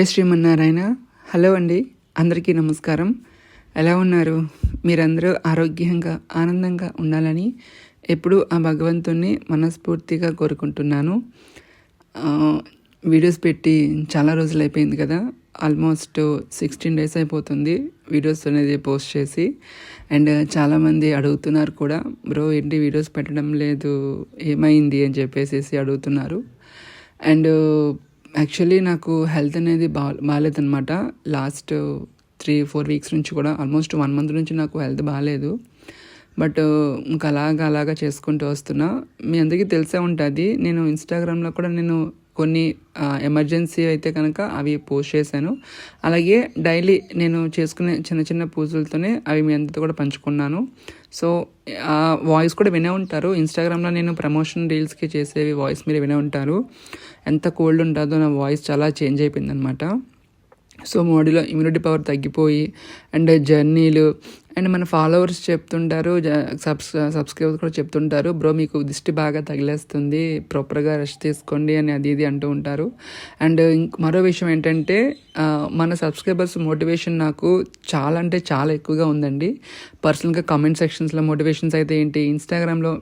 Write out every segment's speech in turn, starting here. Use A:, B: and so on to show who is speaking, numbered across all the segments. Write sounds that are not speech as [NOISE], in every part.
A: జై శ్రీమన్నారాయణ. హలో అండి అందరికీ నమస్కారం. ఎలా ఉన్నారు? మీరందరూ ఆరోగ్యంగా ఆనందంగా ఉండాలని ఎప్పుడూ ఆ భగవంతుణ్ణి మనస్ఫూర్తిగా కోరుకుంటున్నాను. వీడియోస్ పెట్టి చాలా రోజులు అయిపోయింది కదా ఆల్మోస్ట్ సిక్స్టీన్ డేస్ అయిపోతుంది వీడియోస్ అనేది పోస్ట్ చేసి. అండ్ చాలామంది అడుగుతున్నారు కూడా బ్రో ఏంటి వీడియోస్ పెట్టడం లేదు ఏమైంది? అని చెప్పేసి అడుగుతున్నారు. అండ్ యాక్చువల్లీ నాకు హెల్త్ అనేది బా బాగాలేదనమాట లాస్ట్ త్రీ ఫోర్ వీక్స్ నుంచి కూడా ఆల్మోస్ట్ వన్ మంత్ నుంచి నాకు హెల్త్ బాగాలేదు బట్ ఇంకా అలాగా అలాగా చేసుకుంటూ వస్తున్నా. మీ అందరికీ తెలిసే ఉంటుంది నేను ఇన్స్టాగ్రామ్లో కూడా నేను కొన్ని ఎమర్జెన్సీ అయితే కనుక అవి పోస్ట్ చేశాను. అలాగే డైలీ నేను చేసుకునే చిన్న చిన్న పూజలతోనే అవి మీ అందరితో కూడా పంచుకున్నాను. సో ఆ వాయిస్ కూడా వినే ఉంటారు. ఇన్స్టాగ్రామ్లో నేను ప్రమోషన్ రీల్స్కి చేసేవి వాయిస్ మీరు వినే ఉంటారు. ఎంత కోల్డ్ ఉంటుందో నా వాయిస్ చాలా చేంజ్ అయిపోయింది అనమాట సో బాడీలో ఇమ్యూనిటీ పవర్ తగ్గిపోయి అండ్ జర్నీలు అండ్ మన ఫాలోవర్స్ చెప్తుంటారు సబ్స్ సబ్స్క్రైబర్స్ కూడా చెప్తుంటారు బ్రో మీకు దిష్టి బాగా తగిలేస్తుంది ప్రాపర్గా రెస్ట్ తీసుకోండి అని అది ఇది అంటూ ఉంటారు. అండ్ ఇంక మరో విషయం ఏంటంటే మన సబ్స్క్రైబర్స్ మోటివేషన్ నాకు చాలా అంటే చాలా ఎక్కువగా ఉందండి. పర్సనల్గా కామెంట్ సెక్షన్స్లో మోటివేషన్స్ అయితే ఏంటి ఇన్స్టాగ్రామ్లో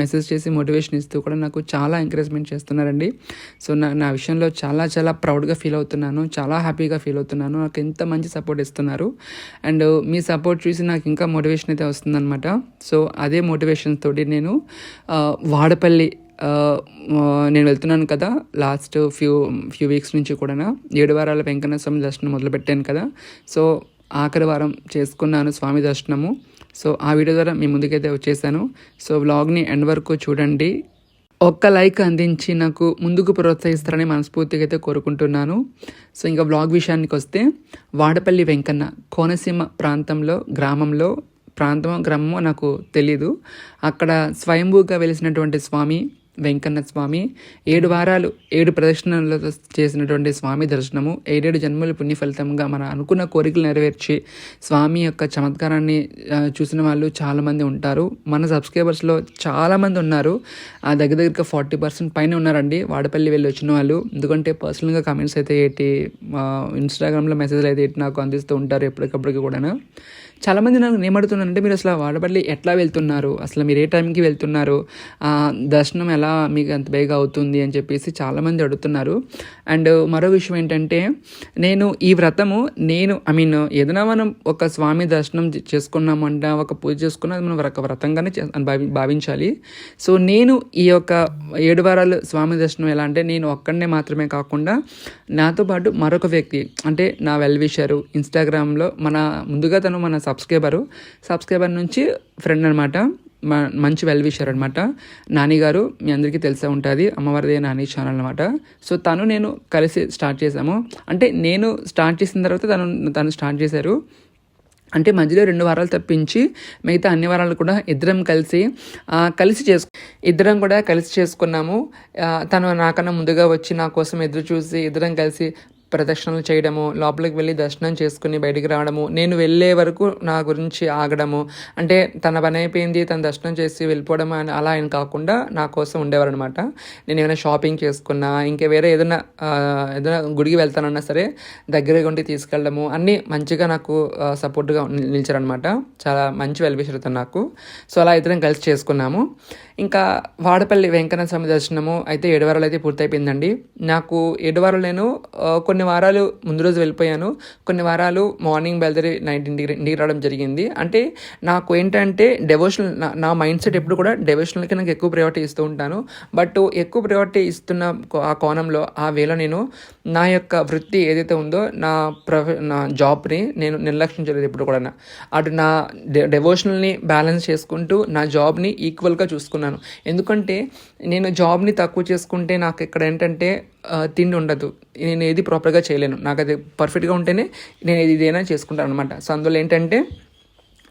A: మెసేజ్ చేసి మోటివేషన్ ఇస్తూ కూడా నాకు చాలా ఎంకరేజ్మెంట్ చేస్తున్నారండి. సో నా నా విషయంలో చాలా చాలా ప్రౌడ్గా ఫీల్ అవుతున్నాను చాలా హ్యాపీగా ఫీల్ అవుతున్నాను నాకు ఎంత మంచి సపోర్ట్ ఇస్తున్నారు. అండ్ మీ సపోర్ట్ చూసి నాకు ఇంకా మోటివేషన్ అయితే వస్తుందన్నమాట. సో అదే మోటివేషన్ తోటి నేను వాడపల్లి నేను వెళ్తున్నాను కదా లాస్ట్ ఫ్యూ ఫ్యూ వీక్స్ నుంచి కూడా ఏడు వారాల వెంకన్న స్వామి దర్శనం మొదలుపెట్టాను కదా. సో ఆఖరి వారం చేసుకున్నాను స్వామి దర్శనము. సో ఆ వీడియో ద్వారా మీ ముందుకైతే వచ్చేసాను. సో వ్లాగ్ని ఎండ్ వరకు చూడండి. ఒక్క లైక్ అందించి నాకు ముందుకు ప్రోత్సహిస్తారని మనస్ఫూర్తిగా అయితే కోరుకుంటున్నాను. సో ఇంకా వ్లాగ్ విషయానికి వస్తే వాడపల్లి వెంకన్న కోనసీమ ప్రాంతంలో గ్రామంలో ప్రాంతమో గ్రామమో నాకు తెలీదు. అక్కడ స్వయంభూగా వెలిసినటువంటి స్వామి వెంకన్న స్వామి. ఏడు వారాలు ఏడు ప్రదక్షిణలతో చేసినటువంటి స్వామి దర్శనము ఏడేడు జన్మల పుణ్య ఫలితంగా మన అనుకున్న కోరికలు నెరవేర్చి స్వామి యొక్క చమత్కారాన్ని చూసిన వాళ్ళు చాలామంది ఉంటారు. మన సబ్స్క్రైబర్స్లో చాలామంది ఉన్నారు. ఆ దగ్గర దగ్గర ఫార్టీ పర్సెంట్ పైన ఉన్నారండి. వాడపల్లి వెళ్ళి వచ్చిన వాళ్ళు. ఎందుకంటే పర్సనల్గా కమెంట్స్ అయితే ఏంటి ఇన్స్టాగ్రామ్లో మెసేజ్లు అయితే ఏంటి నాకు అందిస్తూ ఉంటారు ఎప్పటికప్పటికి కూడా చాలామంది నాకు ఏమడుతున్నారంటే మీరు అసలు వాడబడి ఎట్లా వెళ్తున్నారు? అసలు మీరు ఏ టైంకి వెళ్తున్నారు? దర్శనం ఎలా మీకు అంత బేగా అవుతుంది అని చెప్పేసి చాలామంది అడుగుతున్నారు. అండ్ మరో విషయం ఏంటంటే నేను ఈ వ్రతము నేను ఐ మీన్ ఏదైనా మనం ఒక స్వామి దర్శనం చేసుకున్నామంట ఒక పూజ చేసుకున్నా అది మనం ఒక వ్రతంగానే చే- భావి భావించాలి. సో నేను ఈ యొక్క ఏడు వారాలు స్వామి దర్శనం ఎలా అంటే నేను ఒక్కడనే మాత్రమే కాకుండా నాతో పాటు మరొక వ్యక్తి అంటే నా వెల్ విషరు ఇన్స్టాగ్రామ్లో మన ముందుగా తను మన సబ్స్క్రైబరు. సబ్స్క్రైబర్ నుంచి ఫ్రెండ్ అనమాట మంచి వెల్ విషర్ అనమాట నాని గారు మీ అందరికీ తెలిసే ఉంటుంది. అమ్మవారిదే నాని ఛానల్ అనమాట సో తను నేను కలిసి స్టార్ట్ చేశాము అంటే నేను స్టార్ట్ చేసిన తర్వాత తను తను స్టార్ట్ చేశారు. అంటే మధ్యలో రెండు వారాలు తప్పించి మిగతా అన్ని వారాలు కూడా ఇద్దరం కలిసి కలిసి చేసు ఇద్దరం కూడా కలిసి చేసుకున్నాము. తను నాకన్నా ముందుగా వచ్చి నా కోసం ఎదురు చూసి ఇద్దరం కలిసి ప్రదక్షిణలు చేయడము లోపలికి వెళ్ళి దర్శనం చేసుకుని బయటికి రావడము నేను వెళ్ళే వరకు నా గురించి ఆగడము. అంటే తన పని అయిపోయింది తన దర్శనం చేసి వెళ్ళిపోవడం అని అలా ఆయన కాకుండా నా కోసం ఉండేవారు అనమాట నేను ఏమైనా షాపింగ్ చేసుకున్నా ఇంకా వేరే ఏదైనా ఏదైనా గుడికి వెళ్తానన్నా సరే దగ్గరగా ఉండి తీసుకెళ్ళడము. అన్నీ మంచిగా నాకు సపోర్ట్గా నిలిచారనమాట చాలా మంచి వెల్విషర్ నాకు. సో అలా ఇద్దరం కలిసి చేసుకున్నాము. ఇంకా వాడపల్లి వెంకన్న స్వామి దర్శనము అయితే ఏడు వారాలు అయితే పూర్తయిపోయిందండి. నాకు ఏడు వారాలు నేను కొన్ని కొన్ని వారాలు ముందు రోజు వెళ్ళిపోయాను. కొన్ని వారాలు మార్నింగ్ బయలుదేరి నైట్ ఇంటికి ఇంటికి రావడం జరిగింది. అంటే నాకు ఏంటంటే డెవోషనల్ నా నా మైండ్ సెట్ ఎప్పుడు కూడా డెవోషనల్కి నాకు ఎక్కువ ప్రయారిటీ ఇస్తూ ఉంటాను. బట్ ఎక్కువ ప్రయారిటీ ఇస్తున్న కో- ఆ కోణంలో ఆ వేలో నేను నా యొక్క వృత్తి ఏదైతే ఉందో నా ప్రొఫె నా జాబ్ని నేను నిర్లక్ష్యం చేయలేదు ఎప్పుడు కూడా అటు నా డె డెవోషనల్ని బ్యాలెన్స్ చేసుకుంటూ నా జాబ్ని ఈక్వల్గా చూసుకున్నాను. ఎందుకంటే నేను జాబ్ని తక్కువ చేసుకుంటే నాకు ఇక్కడ ఏంటంటే తిండి ఉండదు. నేను ఏది ప్రాపర్గా చేయలేను. నాకు అది పర్ఫెక్ట్గా ఉంటేనే నేను ఏది చేసుకుంటాను అనమాట సో అందులో ఏంటంటే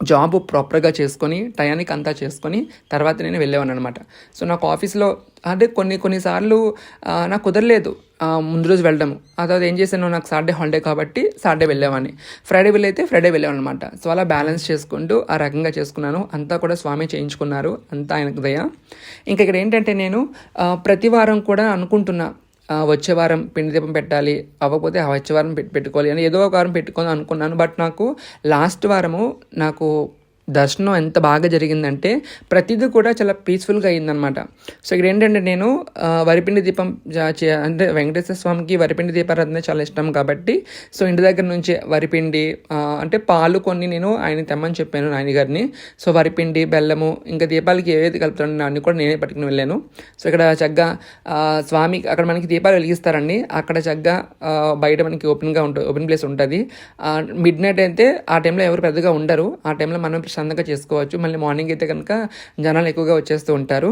A: జాబ్ ప్రాపర్గా చేసుకొని టయానికి అంతా చేసుకొని తర్వాత నేను వెళ్ళేవాను అనమాట సో నాకు ఆఫీస్లో అంటే కొన్ని కొన్నిసార్లు నాకు కుదరలేదు ముందు రోజు వెళ్ళడము. ఆ తర్వాత ఏం చేశాను నాకు సాటర్డే హాలిడే కాబట్టి సాటర్డే వెళ్ళేవాడిని ఫ్రైడే వెళ్ళైతే ఫ్రైడే వెళ్ళేవాడు అనమాట సో అలా బ్యాలెన్స్ చేసుకుంటూ ఆ రకంగా చేసుకున్నాను. అంతా కూడా స్వామి చేయించుకున్నారు. అంతా ఆయనకు దయ. ఇంకా ఇక్కడ ఏంటంటే నేను ప్రతి వారం కూడా అనుకుంటున్నా వచ్చే వారం పిండి దీపం పెట్టాలి అవ్వకపోతే ఆ వచ్చే వారం పెట్టి పెట్టుకోవాలి అని ఏదో ఒక వారం పెట్టుకొని అనుకున్నాను. బట్ నాకు లాస్ట్ వారము నాకు దర్శనం ఎంత బాగా జరిగిందంటే ప్రతిదీ కూడా చాలా పీస్ఫుల్గా అయిందనమాట సో ఇక్కడ ఏంటంటే నేను వరిపిండి దీపం చే- అంటే వెంకటేశ్వర స్వామికి వరిపిండి దీపారాధన చాలా ఇష్టం కాబట్టి సో ఇంటి దగ్గర నుంచి వరిపిండి అంటే పాలు కొన్ని నేను ఆయన తెమ్మని చెప్పాను నాయనగారిని. సో వరిపిండి బెల్లము ఇంకా దీపాలకి ఏవేది కలుపుతాను అన్ని కూడా నేనే పట్టుకుని వెళ్ళాను. సో ఇక్కడ చక్కగా స్వామి అక్కడ మనకి దీపాలు వెలిగిస్తారండి. అక్కడ చక్కగా బయట మనకి ఓపెన్గా ఉంటుంది ఓపెన్ ప్లేస్ ఉంటుంది. మిడ్ నైట్ అయితే ఆ టైంలో ఎవరు పెద్దగా ఉండరు. ఆ టైంలో మనం ప్రశాంతంగా చేసుకోవచ్చు. మళ్ళీ మార్నింగ్ అయితే కనుక జనాలు ఎక్కువగా వచ్చేస్తూ ఉంటారు.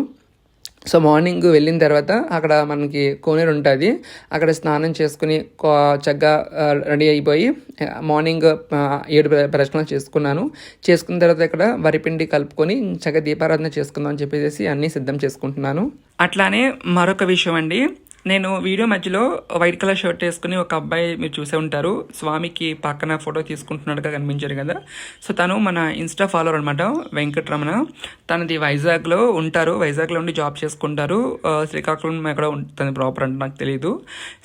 A: సో మార్నింగ్ వెళ్ళిన తర్వాత అక్కడ మనకి కోనేరు ఉంటుంది. అక్కడ స్నానం చేసుకుని చక్కగా రెడీ అయిపోయి మార్నింగ్ ఏడు ప్రశ్నలు చేసుకున్నాను. చేసుకున్న తర్వాత ఇక్కడ వరిపిండి కలుపుకొని చక్కగా దీపారాధన చేసుకుందాం అని చెప్పేసి అన్నీ సిద్ధం చేసుకుంటున్నాను. అట్లానే మరొక విషయం అండి. నేను వీడియో మధ్యలో వైట్ కలర్ షర్ట్ వేసుకుని ఒక అబ్బాయి మీరు చూసే ఉంటారు. స్వామికి పక్కన ఫోటో తీసుకుంటున్నట్టుగా కనిపించారు కదా. సో తను మన ఇన్స్టా ఫాలోవర్ అనమాట వెంకటరమణ. తనది వైజాగ్లో ఉంటారు. వైజాగ్లో ఉండి జాబ్ చేసుకుంటారు. శ్రీకాకుళం ఎక్కడ ఉంటుంది ప్రాపర్ అంటే నాకు తెలియదు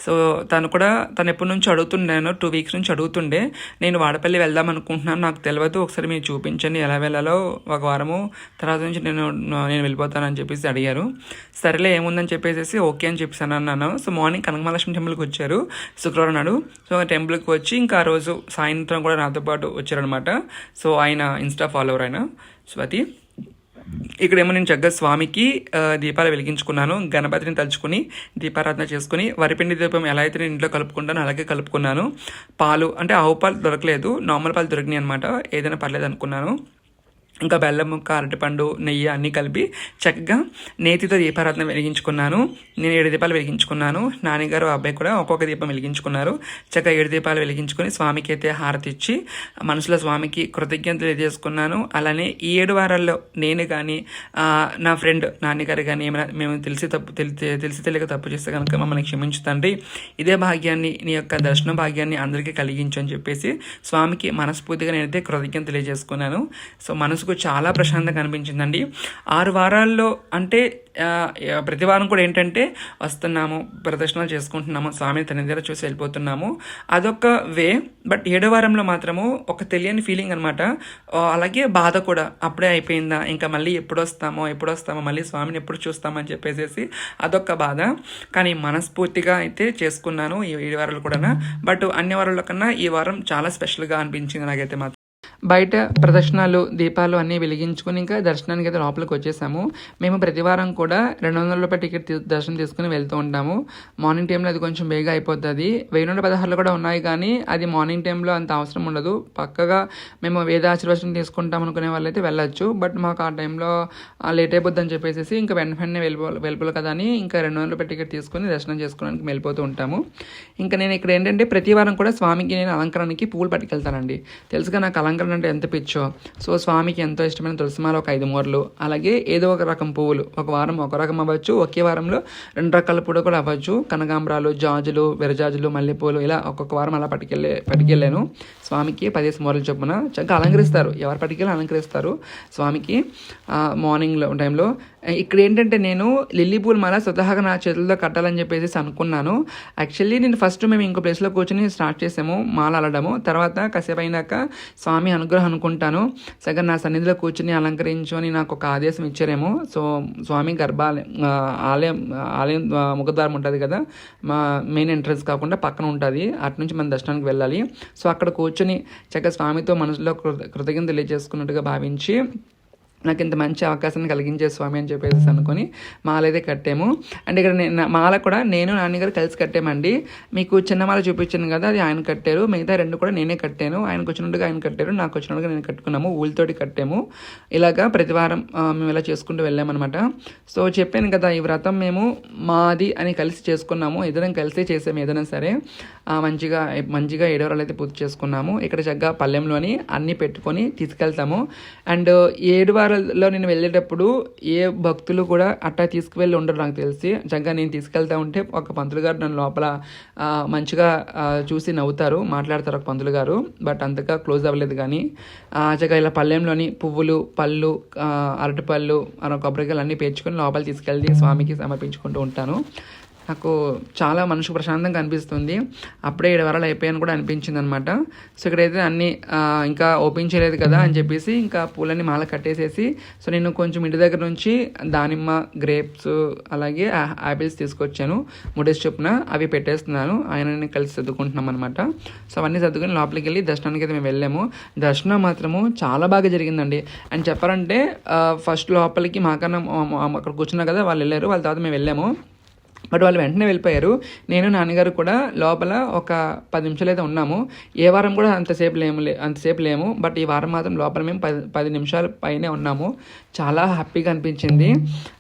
A: సో తను కూడా తను ఎప్పటి నుంచి అడుగుతున్నాను టూ వీక్స్ నుంచి అడుగుతుండే. నేను వాడపల్లి వెళ్దాం అనుకుంటున్నాను నాకు తెలియదు ఒకసారి మీరు చూపించండి ఎలా వెళ్ళాలో ఒక వారము. తర్వాత నుంచి నేను నేను వెళ్ళిపోతానని చెప్పేసి అడిగారు. సరేలే ఏముందని చెప్పేసి ఓకే అని చెప్పేసి అన్నాను సో మార్నింగ్ కనకమహాలక్ష్మి టెంపుల్కి వచ్చారు. శుక్రవారం నాడు. సో ఆ టెంపుల్కి వచ్చి ఇంకా ఆ రోజు సాయంత్రం కూడా నాతో పాటు వచ్చారనమాట సో ఆయన ఇన్స్టా ఫాలోవర్ ఆయన. స్వాతి ఇక్కడేమో నేను చక్కగా స్వామికి దీపాలు వెలిగించుకున్నాను. గణపతిని తలుచుకుని దీపారాధన చేసుకుని వరిపిండి దీపం ఎలా అయితే నేను ఇంట్లో కలుపుకుంటానో అలాగే కలుపుకున్నాను. పాలు అంటే ఆవు పాలు దొరకలేదు. నార్మల్ పాలు దొరికినాయి అనమాట ఏదైనా పర్లేదు అనుకున్నాను. ఇంకా బెల్లం ముక్క అరటిపండు నెయ్యి అన్నీ కలిపి చక్కగా నేతితో దీపారాధన వెలిగించుకున్నాను. నేను ఏడు దీపాలు వెలిగించుకున్నాను. నాన్నగారు అబ్బాయి కూడా ఒక్కొక్క దీపం వెలిగించుకున్నారు. చక్కగా ఏడు దీపాలు వెలిగించుకొని స్వామికి అయితే హారతి ఇచ్చి మనసులో స్వామికి కృతజ్ఞతలు తెలియజేసుకున్నాను. అలానే ఈ ఏడు వారాల్లో నేను కానీ నా ఫ్రెండ్ నాన్నగారు కానీ ఏమైనా మేము తెలిసి తప్పు తెలిసి తెలిసి తెలియక తప్పు చేస్తే కనుక మమ్మల్ని క్షమించు తండ్రి. ఇదే భాగ్యాన్ని నీ యొక్క దర్శన భాగ్యాన్ని అందరికీ కలిగించు అని చెప్పేసి స్వామికి మనస్ఫూర్తిగా నేనైతే కృతజ్ఞత తెలియజేసుకున్నాను. సో మనసుకు చాలా ప్రశాంతంగా అనిపించిందండి. ఆరు వారాల్లో అంటే ప్రతి వారం కూడా ఏంటంటే వస్తున్నాము ప్రదర్శనలు చేసుకుంటున్నాము స్వామిని తన దగ్గర చూసి వెళ్ళిపోతున్నాము. అదొక వే బట్ ఏడో వారంలో మాత్రము ఒక తెలియని ఫీలింగ్ అనమాట అలాగే బాధ కూడా అప్పుడే అయిపోయిందా ఇంకా మళ్ళీ ఎప్పుడు వస్తామో ఎప్పుడు వస్తామో మళ్ళీ స్వామిని ఎప్పుడు చూస్తామని చెప్పేసి అదొక బాధ. కానీ మనస్ఫూర్తిగా అయితే చేసుకున్నాను ఈ ఏడు వారాలు కూడా బట్ అన్ని వారాల కన్నా ఈ వారం చాలా స్పెషల్గా అనిపించింది నాకైతే మాత్రం. బయట ప్రదర్శనలు దీపాలు అన్నీ వెలిగించుకుని ఇంకా దర్శనానికి అయితే లోపలికి వచ్చేసాము. మేము ప్రతివారం కూడా రెండు వందల రూపాయల టికెట్ దర్శనం తీసుకుని వెళ్తూ ఉంటాము. మార్నింగ్ టైంలో అది కొంచెం బేగా అయిపోతుంది. వెయ్యి నుండి పదహారులు కూడా ఉన్నాయి కానీ అది మార్నింగ్ టైంలో అంత అవసరం ఉండదు. పక్కగా మేము వేద ఆశీర్వచనం తీసుకుంటాం అనుకునే వాళ్ళైతే వెళ్ళొచ్చు. బట్ మాకు ఆ టైంలో లేట్ అయిపోద్ది అని చెప్పేసి ఇంకా వెంట వెంటనే వెళ్ళిపో వెళ్ళిపోవాలి కదా అని ఇంకా రెండు వందల రూపాయల టికెట్ తీసుకుని దర్శనం చేసుకోవడానికి వెళ్ళిపోతూ ఉంటాము. ఇంకా నేను ఇక్కడ ఏంటంటే ప్రతి వారం కూడా స్వామికి నేను అలంకరణకి పూలు పట్టుకెళ్తానండి. తెలుసుగా నాకు అలంకరణ అంటే ఎంత పిచ్చో. సో స్వామికి ఎంతో ఇష్టమైన తులసిమాల ఒక ఐదు మూరలు అలాగే ఏదో ఒక రకం పువ్వులు. ఒక వారం ఒక రకం అవ్వచ్చు ఒకే వారంలో రెండు రకాల పూలు కూడా అవ్వచ్చు. కనకాంబరాలు జాజులు విరజాజులు మల్లెపూలు ఇలా ఒక్కొక్క వారం అలా పట్టుకెళ్ళే పట్టుకెళ్ళాను. స్వామికి పదిహేను మూరలు చొప్పున చక్కగా అలంకరిస్తారు. ఎవరు పట్టుకెళ్ళి అలంకరిస్తారు. స్వామికి మార్నింగ్లో టైంలో ఇక్కడ ఏంటంటే నేను లిల్లీ పూల మాల స్వతహాగా నా చేతులతో కట్టాలని చెప్పేసి అనుకున్నాను. యాక్చువల్లీ నేను ఫస్ట్ మేము ఇంకో ప్లేస్లో కూర్చొని స్టార్ట్ చేసాము మాల అలడము తర్వాత కాసేపు అయినాక స్వామి అనుగ్రహం అనుకుంటాను. సగం నా సన్నిధిలో కూర్చొని అలంకరించు అని నాకు ఒక ఆదేశం ఇచ్చారేమో. సో స్వామి గర్భాలయం ఆలయం ఆలయం ముఖద్వారం ఉంటుంది కదా మా మెయిన్ ఎంట్రన్స్ కాకుండా పక్కన ఉంటుంది. అటు నుంచి మనం దర్శనానికి వెళ్ళాలి. సో అక్కడ కూర్చొని చక్కగా స్వామితో మనసులో కృత కృతజ్ఞత తెలియజేసుకున్నట్టుగా భావించి నాకు ఇంత మంచి అవకాశాన్ని కలిగించే స్వామి అని చెప్పేసి అనుకొని మాల అయితే కట్టాము. అండ్ ఇక్కడ నేను మాల కూడా నేను నాన్నగారు కలిసి కట్టామండి. మీకు చిన్న మాల చూపించాను కదా అది ఆయన కట్టారు. మిగతా రెండు కూడా నేనే కట్టాను. ఆయనకు వచ్చినట్టుగా ఆయన కట్టారు. నాకు వచ్చినట్టుగా నేను కట్టుకున్నాము. ఊళ్ళతోటి కట్టాము. ఇలాగా ప్రతివారం మేము ఇలా చేసుకుంటూ వెళ్ళామన్నమాట. సో చెప్పాను కదా ఈ వ్రతం మేము మాది అని కలిసి చేసుకున్నాము. ఇద్దరం కలిసే చేసాము ఏదైనా సరే. మంచిగా మంచిగా ఏడవరాలు అయితే పూర్తి చేసుకున్నాము. ఇక్కడ చక్కగా పల్లెంలోని అన్నీ పెట్టుకొని తీసుకెళ్తాము. అండ్ ఏడువారాల్లో నేను వెళ్ళేటప్పుడు ఏ భక్తులు కూడా అట్టా తీసుకువెళ్ళి ఉండరు నాకు తెలిసి. చక్కగా నేను తీసుకెళ్తా ఉంటే ఒక పంతులు గారు నన్ను లోపల మంచిగా చూసి నవ్వుతారు మాట్లాడతారు ఒక పంతులు గారు. బట్ అంతగా క్లోజ్ అవ్వలేదు కానీ ఆ, చక్కగా ఇలా పల్లెంలోని పువ్వులు పళ్ళు అరటిపళ్ళు కొబ్బరికాయలు అన్నీ పేర్చుకొని లోపల తీసుకెళ్ళి స్వామికి సమర్పించుకుంటూ ఉంటాను. నాకు చాలా మనసు ప్రశాంతంగా అనిపిస్తుంది. అప్పుడే ఏడు వారాలు అయిపోయాను కూడా అనిపించింది అనమాట సో ఇక్కడైతే అన్ని ఇంకా ఓపెన్ చేయలేదు కదా అని చెప్పేసి ఇంకా పూలన్నీ మాల కట్టేసేసి సో నేను కొంచెం ఇంటి దగ్గర నుంచి దానిమ్మ గ్రేప్స్ అలాగే యాపిల్స్ ఆపిల్స్ తీసుకొచ్చాను. ముడేసి చొప్పున అవి పెట్టేస్తున్నాను. ఆయన కలిసి సర్దుకుంటున్నాం అనమాట సో అవన్నీ సర్దుకొని లోపలికి వెళ్ళి దర్శనానికి అయితే మేము వెళ్ళాము. దర్శనం మాత్రము చాలా బాగా జరిగిందండి. అండ్ చెప్పారంటే ఫస్ట్ లోపలికి మాకన్నా అక్కడ కూర్చున్నా కదా వాళ్ళు వెళ్ళారు. వాళ్ళ తర్వాత మేము వెళ్ళాము. బట్ వాళ్ళు వెంటనే వెళ్ళిపోయారు. నేను నాన్నగారు కూడా లోపల ఒక పది నిమిషాలు అయితే ఉన్నాము. ఏ వారం కూడా అంతసేపు లేము లే- అంతసేపు లేము. బట్ ఈ వారం మాత్రం లోపల మేము పది పది నిమిషాల పైనే ఉన్నాము. చాలా హ్యాపీగా అనిపించింది.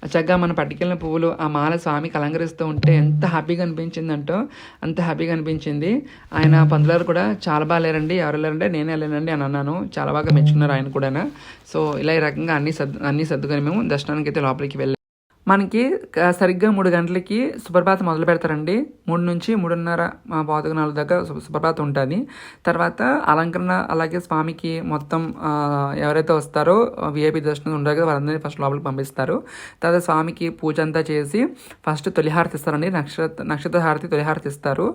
A: చక్కగా మన పట్టుకెళ్ళిన పువ్వులు ఆ మాల స్వామికి అలంకరిస్తూ ఉంటే ఎంత హ్యాపీగా అనిపించిందంటో అంత హ్యాపీగా అనిపించింది. ఆయన పంతులారు కూడా చాలా బాగా లేరండి. ఎవరు లేరంటే నేనే వెళ్ళానండి అని అన్నాను. చాలా బాగా మెచ్చుకున్నారు ఆయన కూడా సో ఇలా ఈ రకంగా అన్ని సర్దు అన్ని సర్దుకొని మేము దర్శనానికి అయితే లోపలికి వెళ్ళాము మనకి సరిగ్గా మూడు గంటలకి సుప్రభాత మొదలు పెడతారండి. మూడు నుంచి మూడున్నర మా నాలుగు దాకా సుప్రభాత ఉంటుంది. తర్వాత అలంకరణ అలాగే స్వామికి మొత్తం ఎవరైతే వస్తారో విఐపి దర్శనం ఉండరు కదా వారందరినీ ఫస్ట్ లోపలికి పంపిస్తారు. తర్వాత స్వామికి పూజ అంతా చేసి ఫస్ట్ తొలిహారతి ఇస్తారండి. నక్షత్ర నక్షత్ర హారతి తొలిహారతి ఇస్తారు.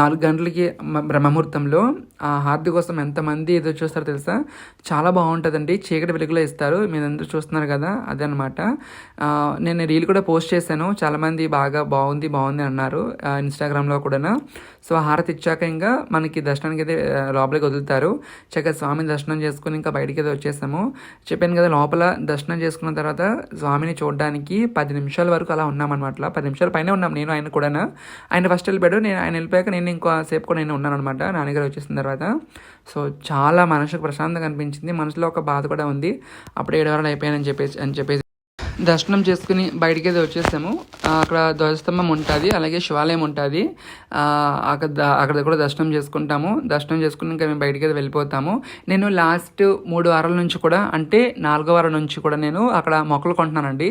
A: నాలుగు గంటలకి బ్రహ్మముహూర్తంలో. ఆ హారతి కోసం ఎంతమంది ఎదురు చూస్తారో తెలుసా? చాలా బాగుంటుందండి. చీకటి వెలుగులో ఇస్తారు. మీరు అందరూ చూస్తున్నారు కదా అదే అనమాట నేను రీల్ కూడా పోస్ట్ చేశాను. చాలామంది బాగా బాగుంది బాగుంది అన్నారు ఇన్స్టాగ్రామ్లో కూడా సో హారతి ఇచ్చాక ఇంకా మనకి దర్శనానికి అయితే లోపలికి వదులుతారు. చక్కగా స్వామిని దర్శనం చేసుకుని ఇంకా బయటికి అయితే వచ్చేసాము. చెప్పాను కదా లోపల దర్శనం చేసుకున్న తర్వాత స్వామిని చూడడానికి పది నిమిషాల వరకు అలా ఉన్నామన్నమాట. పది నిమిషాల పైన ఉన్నాం నేను ఆయన కూడా ఆయన ఫస్ట్ వెళ్ళిపోయాడు నేను ఆయన వెళ్ళిపోయాక నేను ఇంకో సేపు కూడా నేను ఉన్నాను అనమాట నాన్నగారు వచ్చేసిన తర్వాత. సో చాలా మనసుకు ప్రశాంతంగా అనిపించింది. మనసులో ఒక బాధ కూడా ఉంది. అప్పుడు ఏడవరాలు అయిపోయాను అయిపోయానని చెప్పేసి అని చెప్పేసి దర్శనం చేసుకుని బయటికి అయితే వచ్చేసాము. అక్కడ ధ్వజస్తంభం ఉంటుంది అలాగే శివాలయం ఉంటుంది. అక్కడ అక్కడ కూడా దర్శనం చేసుకుంటాము. దర్శనం చేసుకుని ఇంకా మేము బయటికి అయితే వెళ్ళిపోతాము. నేను లాస్ట్ మూడు వారాల నుంచి కూడా అంటే నాలుగో వారం నుంచి కూడా నేను అక్కడ మొక్కలు కొంటున్నానండి.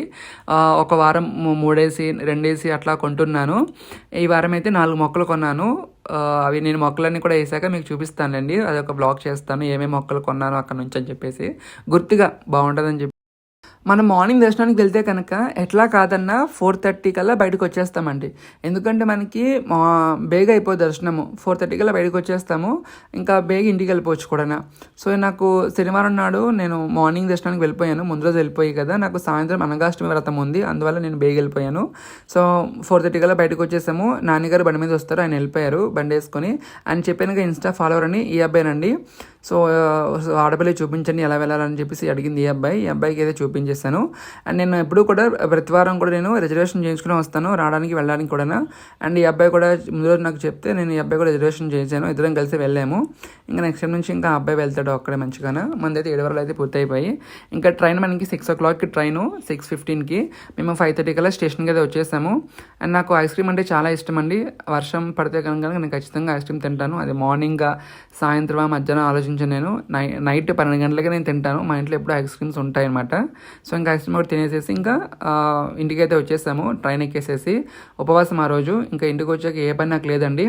A: ఒక వారం మూడేసి రెండేసి అట్లా కొంటున్నాను. ఈ వారం అయితే నాలుగు మొక్కలు కొన్నాను. అవి నేను మొక్కలన్నీ కూడా వేసాక మీకు చూపిస్తానండి అదొక బ్లాగ్ చేస్తాను. ఏమేమి మొక్కలు కొన్నాను అక్కడ నుంచి అని చెప్పేసి. గుర్తుగా బాగుంటుందని చెప్పి మనం మార్నింగ్ దర్శనానికి వెళ్తే కనుక ఎట్లా కాదన్నా ఫోర్ థర్టీ కల్లా బయటకు వచ్చేస్తామండి. ఎందుకంటే మనకి మా బేగ అయిపోయి దర్శనము. ఫోర్ థర్టీ కల్లా బయటకు వచ్చేస్తాము. ఇంకా బేగ ఇంటికి వెళ్ళిపోవచ్చు కూడా సో నాకు శనివారం నాడు నేను మార్నింగ్ దర్శనానికి వెళ్ళిపోయాను. ముందు రోజు వెళ్ళిపోయి కదా నాకు సాయంత్రం అనగాష్టమి వ్రతం ఉంది. అందువల్ల నేను బేగ వెళ్ళిపోయాను. సో ఫోర్ థర్టీ కల్లా బయటకు వచ్చేసాము. నాన్నగారు బండి మీద వస్తారు. ఆయన వెళ్ళిపోయారు. బండి వేసుకొని. ఆయన చెప్పాను ఇన్స్టా ఫాలోవర్ అని. ఈ అబ్బాయినండి. సో సో ఆడపిల్ల చూపించండి ఎలా వెళ్ళాలని చెప్పేసి అడిగింది ఈ అబ్బాయి. ఈ అబ్బాయికి అయితే చూపించేశాను. అండ్ నేను ఎప్పుడు కూడా ప్రతి వారం కూడా నేను రిజర్వేషన్ చేయించుకుని వస్తాను రావడానికి వెళ్ళడానికి కూడా అండ్ ఈ అబ్బాయి కూడా ముందు రోజు నాకు చెప్తే నేను ఈ అబ్బాయి కూడా రిజర్వేషన్ చేశాను ఇద్దరం కలిసి వెళ్ళాము. ఇంకా నెక్స్ట్ టైం నుంచి ఇంకా ఆ అబ్బాయి వెళ్తాడు అక్కడే మంచిగానే. మందైతే ఏడు వరకు అయితే పూర్తయిపోయి ఇంకా ట్రైన్ మనకి సిక్స్ ఓ క్లాక్కి ట్రైన్ సిక్స్ ఫిఫ్టీన్కి. మేము ఫైవ్ థర్టీ కల్లా స్టేషన్కి అయితే వచ్చేసాము. అండ్ నాకు ఐస్ క్రీమ్ అంటే చాలా ఇష్టం అండి. వర్షం పడితే కనుక నేను ఖచ్చితంగా ఐస్ క్రీమ్ తింటాను. అది మార్నింగ్ సాయంత్రం మధ్యాహ్నం నుంచి నేను నై నైట్ పన్నెండు గంటలకి నేను తింటాను. మా ఇంట్లో ఎప్పుడు ఐస్ క్రీమ్స్ ఉంటాయన్నమాట. సో ఇంకా ఐస్ క్రీమ్ కూడా తినేసేసి ఇంకా ఇంటికైతే ఇంటికి అయితే వచ్చేసాము. ట్రైన్ ఎక్కేసేసి ఉపవాసం ఆ రోజు. ఇంకా ఇంటికి వచ్చాక ఏ పని నాకు లేదండి.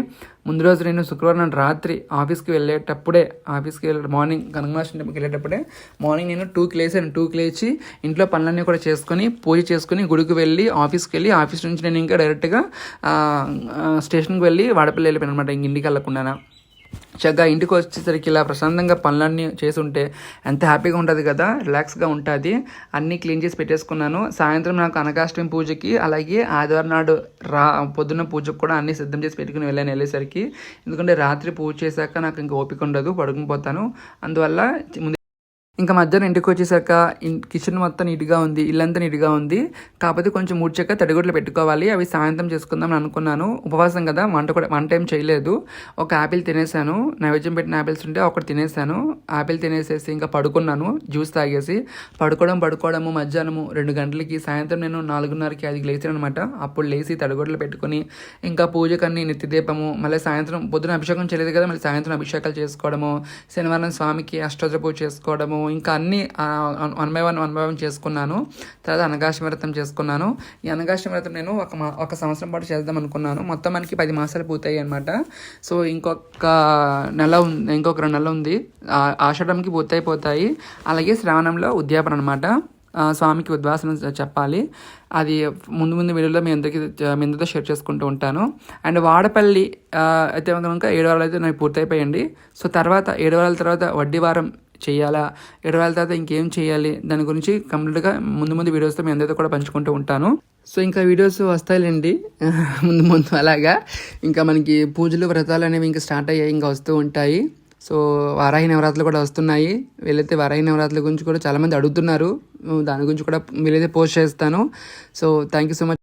A: ముందు రోజు నేను శుక్రవారం రాత్రి ఆఫీస్కి వెళ్ళేటప్పుడే ఆఫీస్కి వెళ్ళే మార్నింగ్ కనకమాసిన టెంపుల్కి వెళ్ళేటప్పుడే మార్నింగ్ నేను టూకి లేచాను. టూకి లేచి ఇంట్లో పనులన్నీ కూడా చేసుకొని పూజ చేసుకుని గుడికి వెళ్ళి ఆఫీస్కి వెళ్ళి ఆఫీస్ నుంచి నేను ఇంకా డైరెక్ట్గా స్టేషన్కి వెళ్ళి వాడపల్లి వెళ్ళిపోయాను అనమాట ఇంక ఇంటికి వెళ్ళకుండా చక్కగా ఇంటికి వచ్చేసరికి ఇలా ప్రశాంతంగా పనులన్నీ చేసి ఉంటే ఎంత హ్యాపీగా ఉంటుంది కదా రిలాక్స్గా ఉంటుంది. అన్నీ క్లీన్ చేసి పెట్టేసుకున్నాను. సాయంత్రం నాకు అనకాష్టమి పూజకి అలాగే ఆదివారం నాడు రా పొద్దున్న పూజకు కూడా అన్నీ సిద్ధం చేసి పెట్టుకుని వెళ్ళాను వెళ్ళేసరికి. ఎందుకంటే రాత్రి పూజ చేశాక నాకు ఇంకా ఓపిక ఉండదు పడుకుని పోతాను. అందువల్ల ముందు ఇంకా మధ్యాహ్నం ఇంటికి వచ్చేసాక కిచెన్ మొత్తం నీట్గా ఉంది ఇల్లంతా నీట్గా ఉంది. కాకపోతే కొంచెం మూడ్చాక తడిగుడ్లు పెట్టుకోవాలి. అవి సాయంత్రం చేసుకుందాం అనుకున్నాను. ఉపవాసం కదా వంట కూడా వంట ఏం చేయలేదు. ఒక యాపిల్ తినేసాను. నైవేద్యం పెట్టిన యాపిల్స్ ఉంటే ఒకటి తినేసాను. యాపిల్ తినేసేసి ఇంకా పడుకున్నాను జ్యూస్ తాగేసి. పడుకోవడం పడుకోవడము మధ్యాహ్నము రెండు గంటలకి సాయంత్రం నేను నాలుగున్నరకి ఐదుకి లేచాను అనమాట అప్పుడు లేచి తడిగుడ్లు పెట్టుకొని ఇంకా పూజకన్నీ నిత్యదీపము మళ్ళీ సాయంత్రం పొద్దున అభిషేకం చేయలేదు కదా మళ్ళీ సాయంత్రం అభిషేకాలు చేసుకోవడము శనివారం స్వామికి అష్టోత్తర పూజ చేసుకోవడము ఇంకా అన్ని one by one one by one చేసుకున్నాను. తర్వాత అనగాశ వ్రతం చేసుకున్నాను. ఈ అనగాశ వ్రతం నేను ఒక మా ఒక సంవత్సరం పాటు చేద్దాం అనుకున్నాను. మొత్తం మనకి పది మాసాలు పూర్తయ్యాయి అనమాట సో ఇంకొక నెల ఉంది ఇంకొక రెండు నెలలు ఉంది. ఆషాఢంకి పూర్తయిపోతాయి అలాగే శ్రావణంలో ఉద్యాపన అనమాట స్వామికి ఉద్వాసన చెప్పాలి. అది ముందు ముందు వీడియోలో మీ అందరికీ మీ అందరితో షేర్ చేసుకుంటూ ఉంటాను. అండ్ వాడపల్లి అయితే కనుక ఏడు వారాలు అయితే నాకు పూర్తయిపోయండి సో తర్వాత ఏడు వారాల తర్వాత వడ్డీ వారం చేయాలా? ఏడు తర్వాత ఇంకేం చేయాలి? దాని గురించి కంప్లీట్గా ముందు ముందు వీడియోస్తో మీ అందరితో కూడా పంచుకుంటూ ఉంటాను. సో ఇంకా వీడియోస్ వస్తాయిలేండి. [LAUGHS] ముందు ముందు అలాగా. ఇంకా మనకి పూజలు వ్రతాలు అనేవి ఇంకా స్టార్ట్ అయ్యాయి ఇంకా వస్తూ ఉంటాయి. సో వారాహి నవరాత్రులు కూడా వస్తున్నాయి. వీలైతే వారాహి నవరాత్రుల గురించి కూడా చాలామంది అడుగుతున్నారు. దాని గురించి కూడా వీలైతే పోస్ట్ చేస్తాను. So thank you so much